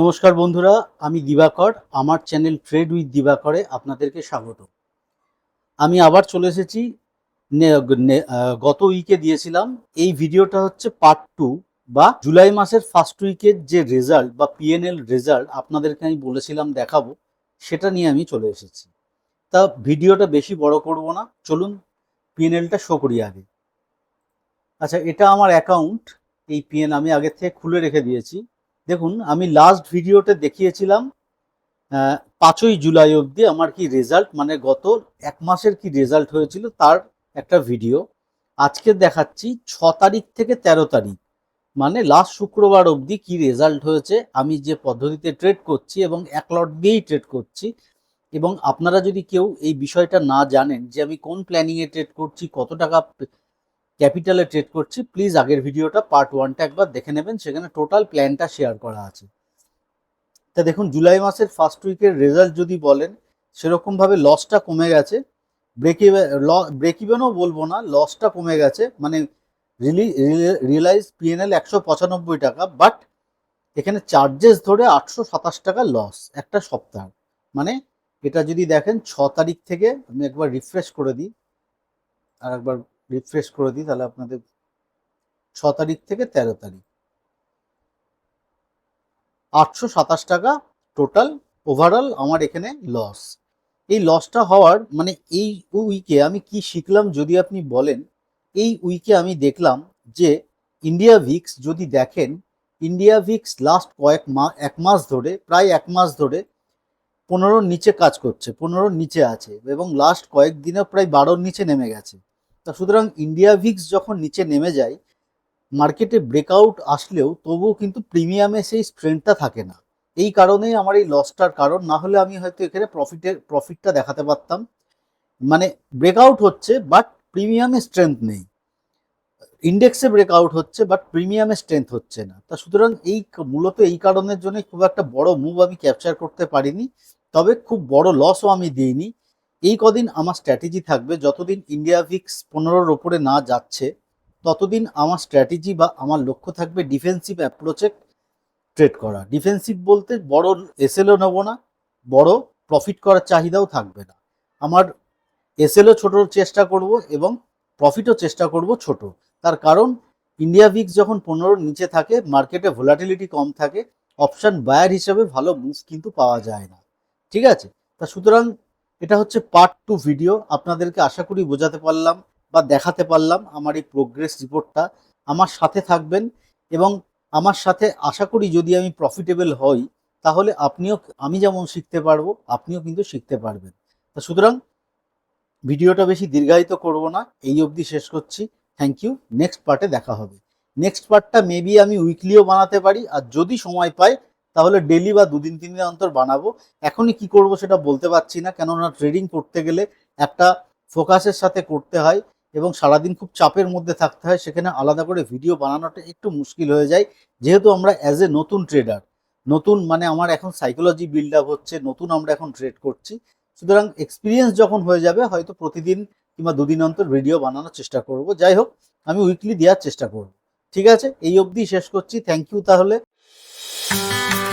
নমস্কার বন্ধুরা, আমি দিবাকর, আমার চ্যানেল ট্রেড উইথ দিবাকরে আপনাদেরকে স্বাগত। আমি আবার চলে এসেছি গত উইকে দিয়েছিলাম, এই ভিডিওটা হচ্ছে পার্ট টু বা জুলাই মাসের ফার্স্ট উইকের যে রেজাল্ট বা পিএনএল রেজাল্ট আপনাদেরকে আমি বলেছিলাম দেখাবো, সেটা নিয়ে আমি চলে এসেছি। তা ভিডিওটা বেশি বড় করব না, চলুন পিএনএলটা শো করি আগে। আচ্ছা এটা আমার অ্যাকাউন্ট এই পিএন আমি আগে থেকে খুলে রেখে দিয়েছি। দেখুন, আমি লাস্ট ভিডিওতে দেখিয়েছিলাম পাঁচই জুলাই অবধি আমার কি রেজাল্ট মানে গত এক মাসের কি রেজাল্ট হয়েছিল তার একটা ভিডিও আজকে দেখাচ্ছি ছ তারিখ থেকে তেরো তারিখ মানে লাস্ট শুক্রবার অবধি কি রেজাল্ট হয়েছে, আমি যে পদ্ধতিতে ট্রেড করছি এবং এক লট দিয়েই ট্রেড করছি। এবং আপনারা যদি কেউ এই বিষয়টা না জানেন যে আমি কোন প্ল্যানিংয়ে ট্রেড করছি, কত টাকা ক্যাপিটালে ট্রেড করছি, প্লিজ আগের ভিডিওটা পার্ট ওয়ানটা একবার দেখে নেবেন, সেখানে টোটাল প্ল্যানটা শেয়ার করা আছে। তা দেখুন, জুলাই মাসের ফার্স্ট উইকের রেজাল্ট যদি বলেন সেরকমভাবে লসটা কমে গেছে। ব্রেক ব্রেক ইভেনও বলব না লসটা কমে গেছে। মানে রিলি রিয়েলাইজ পিএনএল একশো পঁচানব্বই টাকা বাট এখানে চার্জেস ধরে আটশো সাতাশ টাকা লস একটা সপ্তাহ। মানে এটা যদি দেখেন, ছ তারিখ থেকে আমি একবার রিফ্রেশ করে দিই, আর একবার রিফ্রেশ করে দিই, তাহলে আপনাদের ছ তারিখ থেকে তেরো তারিখ। আটশো সাতাশ টাকা টোটাল ওভারঅল আমার এখানে লস এই লসটা হওয়ার মানে এই উইকে আমি কি শিখলাম যদি আপনি বলেন, এই উইকে আমি দেখলাম যে ইন্ডিয়া ভিক্স যদি দেখেন ইন্ডিয়া ভিক্স লাস্ট কয়েক মা, এক মাস ধরে, প্রায় এক মাস ধরে পনেরোর নিচে কাজ করছে, পনেরোর নিচে আছে এবং লাস্ট কয়েক দিনে প্রায় বারোর নিচে নেমে গেছে। তা সুতরাং ইন্ডিয়া ভিক্স যখন নিচে নেমে যায় মার্কেটে ব্রেকআউট আসলেও তবুও কিন্তু প্রিমিয়ামে সেই স্ট্রেংথটা থাকে না। এই কারণেই আমার এই লসটার কারণ, না হলে আমি হয়তো এখানে প্রফিটের প্রফিটটা দেখাতে পারতাম। মানে ব্রেকআউট হচ্ছে বাট প্রিমিয়ামে স্ট্রেংথ নেই। ইন্ডেক্সে ব্রেকআউট হচ্ছে বাট প্রিমিয়ামে স্ট্রেংথ হচ্ছে না। তা সুতরাং এই মূলত এই কারণের জন্য খুব একটা বড় মুভ আমি ক্যাপচার করতে পারিনি। তবে খুব বড় লসও আমি দিইনি। এই কদিন আমার স্ট্র্যাটেজি থাকবে, যতদিন ইন্ডিয়া ভিক্স পনেরোর ওপরে না যাচ্ছে, ততদিন আমার স্ট্র্যাটেজি বা আমার লক্ষ্য থাকবে ডিফেন্সিভ অ্যাপ্রোচে ট্রেড করা। ডিফেন্সিভ বলতে বড় এসএলও নেব না, বড় প্রফিট করার চাহিদাও থাকবে না। আমার এসএলও ছোটোর চেষ্টা করব এবং প্রফিটও চেষ্টা করব ছোট। তার কারণ ইন্ডিয়া ভিক্স যখন পনেরোর নিচে থাকে মার্কেটে ভোলাটিলিটি কম থাকে অপশান বায়ার হিসেবে ভালো মুভ কিন্তু পাওয়া যায় না। ঠিক আছে? তা সুতরাং এটা হচ্ছে পার্ট টু ভিডিও আপনাদেরকে আশা করি বোঝাতে পারলাম বা দেখাতে পারলাম আমার এই প্রোগ্রেস রিপোর্টটা আমার সাথে থাকবেন এবং আমার সাথে আশা করি যদি আমি প্রফিটেবল হই, তাহলে আপনিও, আমি যেমন শিখতে পারব, আপনিও কিন্তু শিখতে পারবেন। তা সুতরাং ভিডিওটা বেশি দীর্ঘায়িত করব না, এই অবধি শেষ করছি। থ্যাংক ইউ নেক্সট পার্টে দেখা হবে। নেক্সট পার্টটা মেবি আমি উইকলিও বানাতে পারি, আর যদি সময় পাই তাহলে ডেলি বা দুদিন, তিন দিন অন্তর বানাবো। এখনই কি করব সেটা বলতে পারছি না। কেননা ট্রেডিং করতে গেলে একটা ফোকাসের সাথে করতে হয় এবং সারাদিন খুব চাপের মধ্যে থাকতে হয়। সেখানে আলাদা করে ভিডিও বানানোটা একটু মুশকিল হয়ে যায়। যেহেতু আমরা অ্যাজ এ নতুন ট্রেডার নতুন মানে আমার এখন সাইকোলজি বিল্ড আপ হচ্ছে, নতুন আমরা এখন ট্রেড করছি। সুতরাং এক্সপিরিয়েন্স যখন হয়ে যাবে, হয়তো প্রতিদিন কিংবা দুদিন অন্তর ভিডিও বানানোর চেষ্টা করব। যাই হোক, আমি উইকলি দেওয়ার চেষ্টা করব। ঠিক আছে? এই অবধি শেষ করছি। থ্যাংক ইউ তাহলে। Música